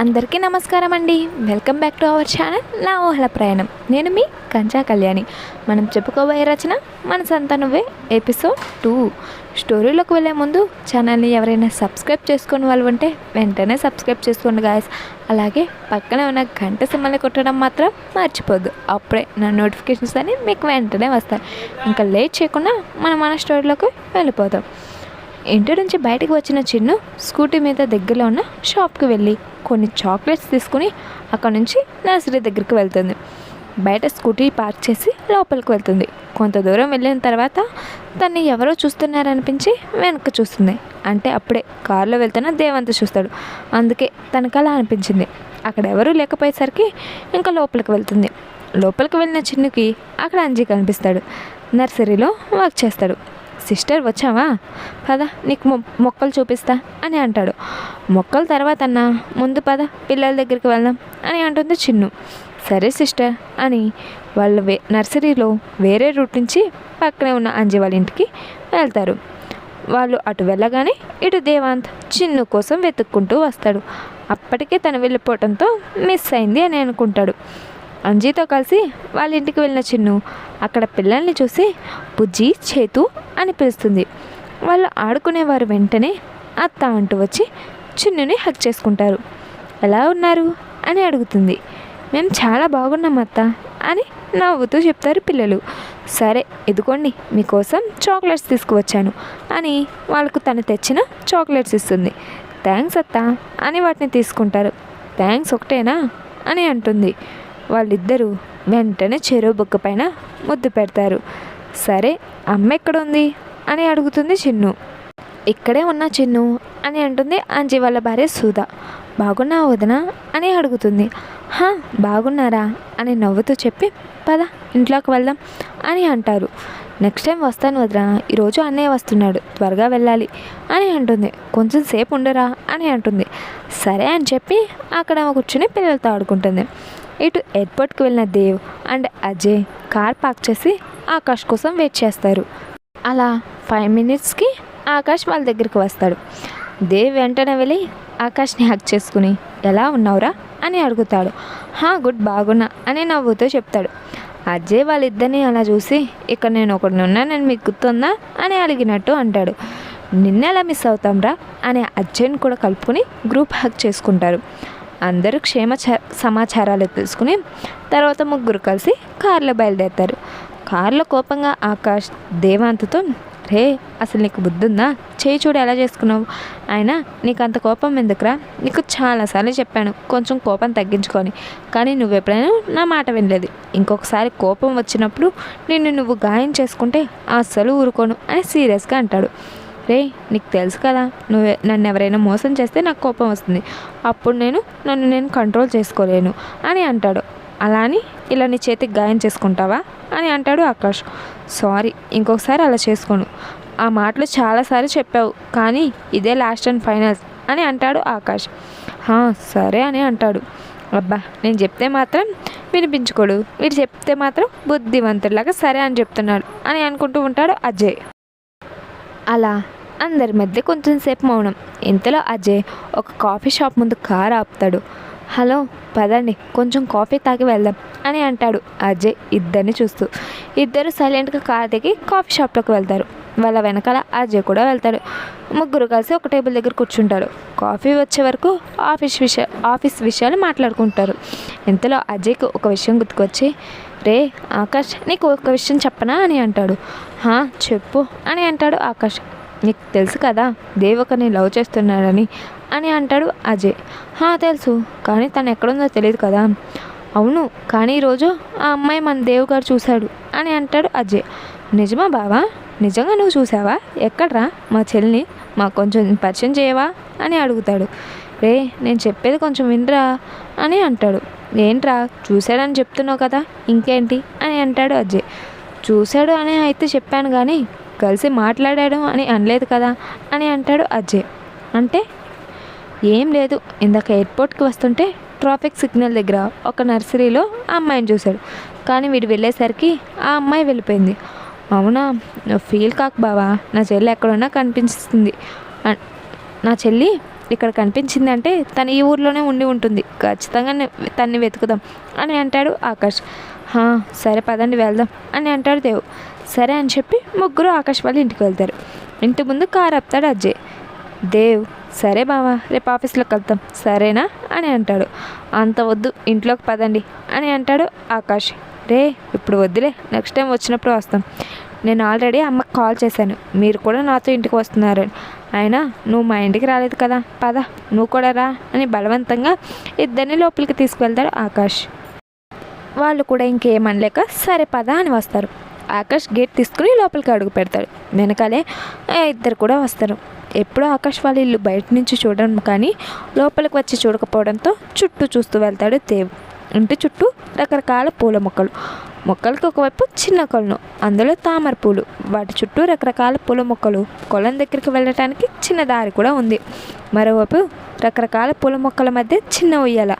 అందరికీ నమస్కారం అండి. Welcome back to our channel. నా ఊహల ప్రయాణం. నేను మీ కంచా కళ్యాణి. మనం చెప్పుకోబోయే రచన మన సంత నువ్వే ఎపిసోడ్ టూ. స్టోరీలోకి వెళ్ళే ముందు ఛానల్ని ఎవరైనా సబ్స్క్రైబ్ చేసుకుని వాళ్ళు ఉంటే వెంటనే సబ్స్క్రైబ్ చేసుకోండి గాయస్. అలాగే పక్కనే ఉన్న గంట సిమ్మల్ని కొట్టడం మాత్రం మర్చిపోద్దు. అప్పుడే నా నోటిఫికేషన్స్ అని మీకు వెంటనే వస్తాయి. ఇంకా లేట్ చేయకుండా మనం మన స్టోరీలోకి వెళ్ళిపోతాం ఇంటి నుంచి బయటకు వచ్చిన చిన్ను స్కూటీ మీద దగ్గరలో ఉన్న షాప్కి వెళ్ళి కొన్ని చాక్లెట్స్ తీసుకుని అక్కడ నుంచి నర్సరీ దగ్గరికి వెళ్తుంది. బయట స్కూటీ పార్క్ చేసి లోపలికి వెళ్తుంది. కొంత దూరం వెళ్ళిన తర్వాత తన్ని ఎవరో చూస్తున్నారనిపించి వెనక్కి చూస్తుంది. అంటే అప్పుడే కారులో వెళ్తున్న దేవంత చూస్తాడు. అందుకే తనకు అలా అనిపించింది. అక్కడ ఎవరూ లేకపోయేసరికి ఇంకా లోపలికి వెళ్తుంది. లోపలికి వెళ్ళిన చిన్నుకి అక్కడ అంజీ కనిపిస్తాడు. నర్సరీలో వర్క్ చేస్తాడు. సిస్టర్ వచ్చావా? పద నీకు మొ మొక్కలు చూపిస్తా అని అంటాడు. మొక్కల తర్వాత అన్న ముందు పద పిల్లల దగ్గరికి వెళ్దాం అని అంటుంది చిన్ను. సరే సిస్టర్ అని వాళ్ళు వే నర్సరీలో వేరే రూట్ నుంచి పక్కనే ఉన్న అంజి వాళ్ళ ఇంటికి వెళ్తారు. వాళ్ళు అటు వెళ్ళగానే ఇటు దేవాంత్ చిన్ను కోసం వెతుక్కుంటూ వస్తాడు. అప్పటికే తను వెళ్ళిపోవడంతో మిస్ అయింది అని అనుకుంటాడు. అంజీతో కలిసి వాళ్ళ ఇంటికి వెళ్ళిన చిన్ను అక్కడ పిల్లల్ని చూసి బుజ్జి చేతు అని పిలుస్తుంది. వాళ్ళు ఆడుకునేవారు వెంటనే అత్త అంటూ వచ్చి చిన్నుని హక్ చేసుకుంటారు. ఎలా ఉన్నారు? అని అడుగుతుంది. మేము చాలా బాగున్నాం అత్త అని నవ్వుతూ చెప్తారు పిల్లలు. సరే ఇదిగోండి మీకోసం చాక్లెట్స్ తీసుకువచ్చాను అని వాళ్ళకు తను తెచ్చిన చాక్లెట్స్ ఇస్తుంది. థ్యాంక్స్ అత్త అని వాటిని తీసుకుంటారు. థ్యాంక్స్ ఒకటేనా? అని అంటుంది. వాళ్ళిద్దరూ వెంటనే చెరువు బుక్క పైన ముద్దు పెడతారు. సరే అమ్మ ఎక్కడుంది? అని అడుగుతుంది చిన్ను. ఇక్కడే ఉన్న చిన్ను అని అంటుంది అంజీ వాళ్ళ భార్య సూద. బాగున్నా వదినా? అని అడుగుతుంది. హా బాగున్నారా? అని నవ్వుతూ చెప్పి పద ఇంట్లోకి వెళ్దాం అని అంటారు. నెక్స్ట్ టైం వస్తాను వదినా. ఈరోజు అన్నయ్య వస్తున్నాడు త్వరగా వెళ్ళాలి అని అంటుంది. కొంచెం సేపు ఉండరా అని అంటుంది. సరే అని చెప్పి అక్కడ కూర్చుని పిల్లలతో ఆడుకుంటుంది. ఇటు ఎయిర్పోర్ట్కి వెళ్ళిన Dev and Ajay car park చేసి ఆకాష్ కోసం వెయిట్ చేస్తారు. అలా ఫైవ్ మినిట్స్కి ఆకాష్ వాళ్ళ దగ్గరికి వస్తాడు. దేవ్ వెంటనే వెళ్ళి ఆకాష్ని హక్ చేసుకుని ఎలా ఉన్నావురా? అని అడుగుతాడు. హా గుడ్ బాగున్నా అని నవ్వుతో చెప్తాడు. అజయ్ వాళ్ళిద్దరిని అలా చూసి ఇక్కడ నేను ఒకడిని ఉన్నానని మీకు గుర్తుందా? అని అడిగినట్టు అంటాడు. నిన్నెలా మిస్ అవుతాంరా? అని అజయ్ని కూడా కలుపుకొని గ్రూప్ హ్యాక్ చేసుకుంటారు. అందరూ క్షేమ చ- సమాచారాలు తెలుసుకుని తర్వాత ముగ్గురు కలిసి కారులో బయలుదేరుతారు. కారులో కోపంగా ఆకాష్ దేవాంత్తో రే అసలు నీకు బుద్ధి ఉందా చేయి చూడు ఎలా చేసుకున్నావు? అయినా నీకు అంత కోపం ఎందుకురా? నీకు చాలాసార్లు చెప్పాను కొంచెం కోపం తగ్గించుకొని కానీ నువ్వు ఎప్పుడైనా నా మాట వినలేదు. ఇంకొకసారి కోపం వచ్చినప్పుడు నిన్ను నువ్వు గాయం చేసుకుంటే అస్సలు ఊరుకోను అని సీరియస్గా అంటాడు. రే నీకు తెలుసు కదా నువ్వు నన్ను ఎవరైనా మోసం చేస్తే నాకు కోపం వస్తుంది. అప్పుడు నేను నన్ను నేను కంట్రోల్ చేసుకోలేను అని అంటాడు. అలా అని ఇలా నీ చేతికి గాయం చేసుకుంటావా అని అంటాడు ఆకాష్. సారీ ఇంకొకసారి అలా చేసుకోను. ఆ మాటలు చాలాసార్లు చెప్పావు కానీ ఇదే లాస్ట్ అండ్ ఫైనల్స్ అని అంటాడు ఆకాష్. "హా, సరే అని అంటాడు. అబ్బా నేను చెప్తే మాత్రం వినిపించుకోడు. వీడు చెప్తే మాత్రం బుద్ధివంతుడిలాగా సరే అని చెప్తున్నాడు అని అనుకుంటూ ఉంటాడు అజయ్. అలా అందరి మధ్య కొంచెం సేపు మౌనం. ఇంతలో అజయ్ ఒక కాఫీ షాప్ ముందు కారు ఆపుతాడు. హలో పదండి కొంచెం కాఫీ తాగి వెళ్దాం అని అంటాడు అజయ్ ఇద్దరిని చూస్తూ. ఇద్దరు సైలెంట్గా కార్ దిగి కాఫీ షాప్లోకి వెళ్తారు. వాళ్ళ వెనకాల అజయ్ కూడా వెళ్తాడు. ముగ్గురు కలిసి ఒక టేబుల్ దగ్గర కూర్చుంటారు. కాఫీ వచ్చే వరకు ఆఫీస్ విషయ ఆఫీస్ విషయాలు మాట్లాడుకుంటారు. ఇంతలో అజయ్కి ఒక విషయం గుర్తుకొచ్చి రే ఆకాష్ నీకు ఒక విషయం చెప్పనా అని అంటాడు. హా చెప్పు అని అంటాడు ఆకాష్. నీకు తెలుసు కదా దేవకని లవ్ చేస్తున్నాడని అని అంటాడు అజయ్. హా తెలుసు కానీ తను ఎక్కడుందో తెలియదు కదా. అవును కానీ ఈరోజు ఆ అమ్మాయి మన దేవుగారు చూశాడు అని అంటాడు అజయ్. నిజమా బావా? నిజంగా నువ్వు చూసావా ఎక్కడ్రా? మా చెల్లిని మాకు కొంచెం పరిచయం చేయవా? అని అడుగుతాడు. రే నేను చెప్పేది కొంచెం వినరా? అని అంటాడు. ఏంట్రా చూశాడని చెప్తున్నావు కదా ఇంకేంటి అని అంటాడు అజయ్. చూశాడు అని అయితే చెప్పాను కానీ కలిసి మాట్లాడాడు అని అనలేదు కదా అని అంటాడు అజయ్. అంటే ఏం లేదు ఇందాక ఎయిర్పోర్ట్కి వస్తుంటే ట్రాఫిక్ సిగ్నల్ దగ్గర ఒక నర్సరీలో ఆ అమ్మాయిని చూశాడు. కానీ వీడు వెళ్ళేసరికి ఆ అమ్మాయి వెళ్ళిపోయింది. అవునా ఫీల్ కాకు బావా నా చెల్లి ఎక్కడున్నా కనిపిస్తుంది. నా చెల్లి ఇక్కడ కనిపించిందంటే తను ఈ ఊర్లోనే ఉండి ఉంటుంది. ఖచ్చితంగా తన్ని వెతుకుదాం. అని అంటాడు ఆకాష్. "హా, సరే పదండి వెళ్దాం అని అంటాడు దేవు. సరే అని చెప్పి ముగ్గురు ఆకాష్ వాళ్ళ ఇంటికి వెళ్తారు. ఇంటి ముందు కారు ఆపుతాడు అజయ్. దేవ్ సరే బావా రేపు ఆఫీస్లోకి వెళ్తాం సరేనా? అని అంటాడు. అంత వద్దు ఇంట్లోకి పదండి అని అంటాడు ఆకాష్. రే ఇప్పుడు వద్దులే నెక్స్ట్ టైం వచ్చినప్పుడు వస్తాం. నేను ఆల్రెడీ అమ్మకి కాల్ చేశాను. మీరు కూడా నాతో ఇంటికి వస్తున్నారు. అయినా నువ్వు మా ఇంటికి రాలేదు కదా. పద నువ్వు కూడా రా అని బలవంతంగా ఇద్దరిని లోపలికి తీసుకువెళ్తాడు ఆకాష్. వాళ్ళు కూడా ఇంకేమనలేక సరే పద అని వస్తారు. ఆకాష్ గేట్ తీసుకుని లోపలికి అడుగు పెడతాడు. వెనకాలే ఇద్దరు కూడా వస్తారు. ఎప్పుడూ ఆకాష్ వాళ్ళ ఇల్లు బయట నుంచి చూడడం కానీ లోపలికి వచ్చి చూడకపోవడంతో చుట్టూ చూస్తూ వెళ్తాడు దేవ్. ఇంటి చుట్టూ రకరకాల పూల మొక్కలు. మొక్కలకి ఒకవైపు చిన్న కొలను అందులో తామర పూలు. వాటి చుట్టూ రకరకాల పూల మొక్కలు. కొలం దగ్గరికి వెళ్ళటానికి చిన్న దారి కూడా ఉంది. మరోవైపు రకరకాల పూల మొక్కల మధ్య చిన్న ఉయ్యాల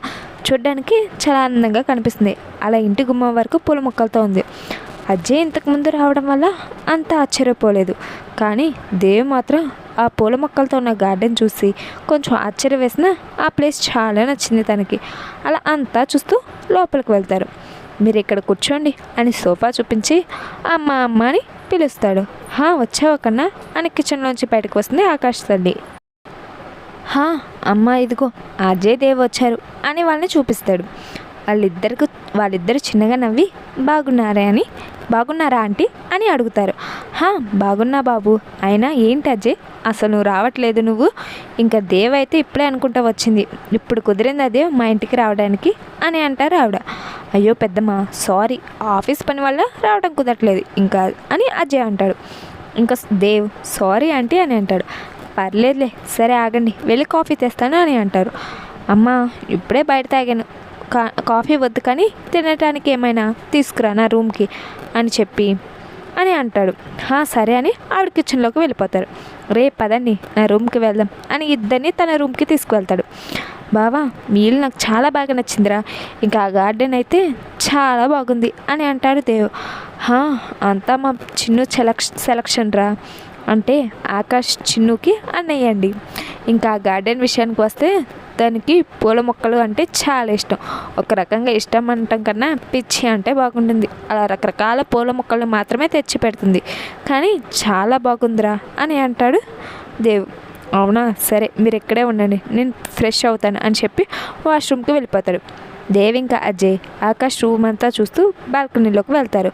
చూడ్డానికి చాలా అందంగా కనిపిస్తుంది. అలా ఇంటి గుమ్మం వరకు పూల మొక్కలతో ఉంది. అజ్జయ్ ఇంతకు ముందు రావడం వల్ల అంత ఆశ్చర్యపోలేదు. కానీ దేవి మాత్రం ఆ పూల మొక్కలతో ఉన్న గార్డెన్ చూసి కొంచెం ఆశ్చర్య వేసిన ఆ ప్లేస్ చాలా నచ్చింది తనకి. అలా అంతా చూస్తూ లోపలికి వెళ్తారు. మీరు ఇక్కడ కూర్చోండి అని సోఫా చూపించి అమ్మ అమ్మ అని పిలుస్తాడు. హా వచ్చావా కన్నా? అని కిచెన్లోంచి బయటకు వస్తుంది ఆకాష్ తల్లి. హా అమ్మ ఇదిగో అజయ్ దేవ్ వచ్చారు అని వాళ్ళని చూపిస్తాడు. వాళ్ళిద్దరికి వాళ్ళిద్దరు చిన్నగా నవ్వి బాగున్నారే అని బాగున్నారా ఆంటీ? అని అడుగుతారు. హా బాగున్నా బాబు. అయినా ఏంటి అజయ్? అసలు నువ్వు రావట్లేదు నువ్వు. ఇంకా దేవ్ అయితే ఇప్పుడే అనుకుంటా వచ్చింది. ఇప్పుడు కుదిరింది అదే మా ఇంటికి రావడానికి? అని అంటారు ఆవిడ. అయ్యో పెద్దమ్మ సారీ. ఆఫీస్ పని వల్ల రావడం కుదరట్లేదు. ఇంకా అని అజయ్ అంటాడు. ఇంకా దేవ్ సారీ ఆంటీ అని అంటాడు. పర్లేదులే సరే ఆగండి. వెళ్ళి కాఫీ తెస్తాను అని అంటారు. అమ్మ ఇప్పుడే బయట తాగాను. కాఫీ వద్దు కానీ తినటానికి ఏమైనా తీసుకురా నా రూమ్కి అని చెప్పి అని అంటాడు. "హా, సరే అని ఆవిడ కిచెన్లోకి వెళ్ళిపోతారు. రే పదండి నా రూమ్కి వెళ్దాం అని ఇద్దరిని తన రూమ్కి తీసుకువెళ్తాడు. బావా మీ నాకు చాలా బాగా నచ్చిందిరా. ఇంకా ఆ గార్డెన్ అయితే చాలా బాగుంది అని అంటాడు దేవ్. "హా, అంతా మా చిన్ను సెలక్ష సెలక్షన్ రా అంటే ఆకాష్ చిన్నుకి అన్నయ్యండి ఇంకా ఆ గార్డెన్ విషయానికి వస్తే దానికి పూల మొక్కలు అంటే చాలా ఇష్టం. ఒక రకంగా ఇష్టం అంటాం కన్నా పిచ్చి అంటే బాగుంటుంది. అలా రకరకాల పూల మొక్కలు మాత్రమే తెచ్చి పెడుతుంది. కానీ చాలా బాగుందిరా అని అంటాడు దేవ్. అవునా? సరే మీరు ఇక్కడే ఉండండి. నేను ఫ్రెష్ అవుతాను అని చెప్పి వాష్రూమ్కి వెళ్ళిపోతాడు. దేవ్ ఇంకా అజయ్ ఆకాష్ రూమ్ అంతా చూస్తూ బాల్కనీలోకి వెళ్తారు.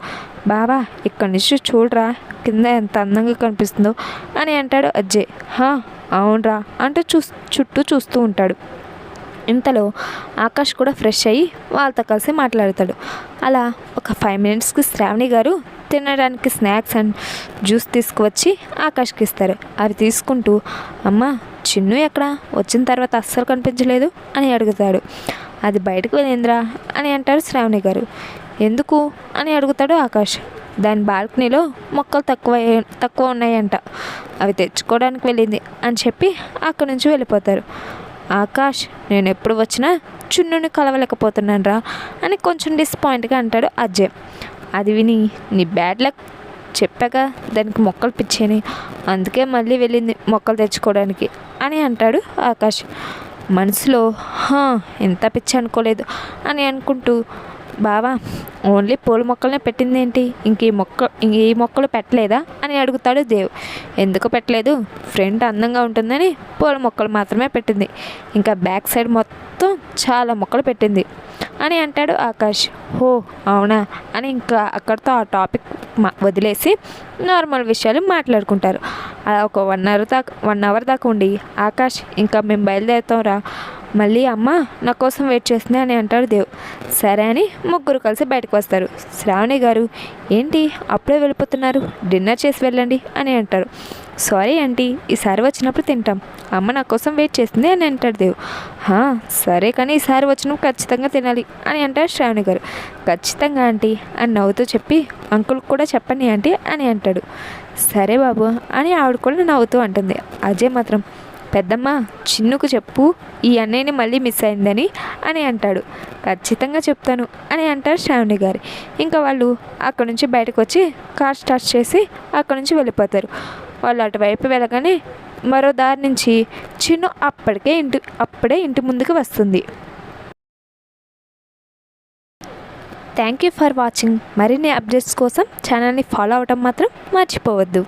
బావా ఇక్కడి నుంచి చూడరా కింద ఎంత అందంగా కనిపిస్తుందో అని అంటాడు అజయ్. హా అవునరా అంటూ చూ చుట్టూ చూస్తూ ఉంటాడు. ఇంతలో ఆకాష్ కూడా ఫ్రెష్ అయ్యి వాళ్ళతో కలిసి మాట్లాడతాడు. అలా ఒక ఫైవ్ మినిట్స్కి శ్రావణి గారు తినడానికి స్నాక్స్ అండ్ జ్యూస్ తీసుకువచ్చి ఆకాష్కి ఇస్తారు. అవి తీసుకుంటూ అమ్మ చిన్ను ఎక్కడ? వచ్చిన తర్వాత అస్సలు కనిపించలేదు అని అడుగుతాడు. అది బయటకు వెళ్ళిందిరా అని అంటారు శ్రావణి గారు. ఎందుకు? అని అడుగుతాడు ఆకాష్. దాని బాల్కనీలో మొక్కలు తక్కువ తక్కువ ఉన్నాయంట. అవి తెచ్చుకోవడానికి వెళ్ళింది అని చెప్పి అక్కడి నుంచి వెళ్ళిపోతారు. ఆకాష్ నేను ఎప్పుడు వచ్చినా చున్నుని కలవలేకపోతున్నాను రా అని కొంచెం డిసప్పాయింట్గా అంటాడు అజయ్. అది విని నీ బ్యాడ్ లక్ చెప్పాక దానికి మొక్కలు పిచ్చాని. అందుకే మళ్ళీ వెళ్ళింది మొక్కలు తెచ్చుకోవడానికి అని అంటాడు ఆకాష్. మనసులో "హా, ఎంత పిచ్చి అనుకోలేదు అని అనుకుంటూ బావా ఓన్లీ పూల మొక్కలనే పెట్టింది ఏంటి ఇంక ఈ మొక్క ఇంక ఈ మొక్కలు పెట్టలేదా? అని అడుగుతాడు దేవ్. ఎందుకు పెట్టలేదు? ఫ్రంట్ అందంగా ఉంటుందని పూల మొక్కలు మాత్రమే పెట్టింది. ఇంకా బ్యాక్ సైడ్ మొత్తం చాలా మొక్కలు పెట్టింది. అని అంటాడు ఆకాష్. హో అవునా? అని ఇంకా అక్కడితో ఆ టాపిక్ వదిలేసి నార్మల్ విషయాలు మాట్లాడుకుంటారు. అలా ఒక వన్ అవర్ దాకా వన్ అవర్ దాకా ఉండి ఆకాష్ ఇంకా మేము బయలుదేరుతాం రా మళ్ళీ అమ్మ నా కోసం వెయిట్ చేస్తుంది అని అంటాడు దేవ్. సరే అని ముగ్గురు కలిసి బయటకు వస్తారు. శ్రావణి గారు ఏంటి అప్పుడే వెళ్ళిపోతున్నారు? డిన్నర్ చేసి వెళ్ళండి అని అంటారు. సారీ ఆంటీ ఈసారి వచ్చినప్పుడు తింటాం. అమ్మ నా కోసం వెయిట్ చేస్తుంది అని అంటాడు దేవ్. "హా, సరే కానీ ఈసారి వచ్చినప్పుడు ఖచ్చితంగా తినాలి అని అంటాడు శ్రావణి గారు. ఖచ్చితంగా ఆంటీ అని నవ్వుతూ చెప్పి అంకుల్ కూడా చెప్పండి ఆంటీ అని అంటాడు. సరే బాబు అని ఆవిడ కూడా నవ్వుతూ అంటుంది. అజయ్ మాత్రం పెద్దమ్మ చిన్నుకు చెప్పు ఈ అన్నయ్యని మళ్ళీ మిస్ అయిందని అని అంటాడు. ఖచ్చితంగా చెప్తాను అని అంటారు శ్రావణి గారు. ఇంకా వాళ్ళు అక్కడి నుంచి బయటకు వచ్చి కార్ స్టార్ట్ చేసి అక్కడి నుంచి వెళ్ళిపోతారు. వాళ్ళు అటువైపు వెళ్ళగానే మరో దారి నుంచి చిన్ను అప్పటికే ఇంటి అప్పుడే ఇంటి ముందుకు వస్తుంది. థ్యాంక్ యూ ఫర్ వాచింగ్ మరిన్ని అప్డేట్స్ కోసం ఛానల్ని ఫాలో అవటం మాత్రం మర్చిపోవద్దు.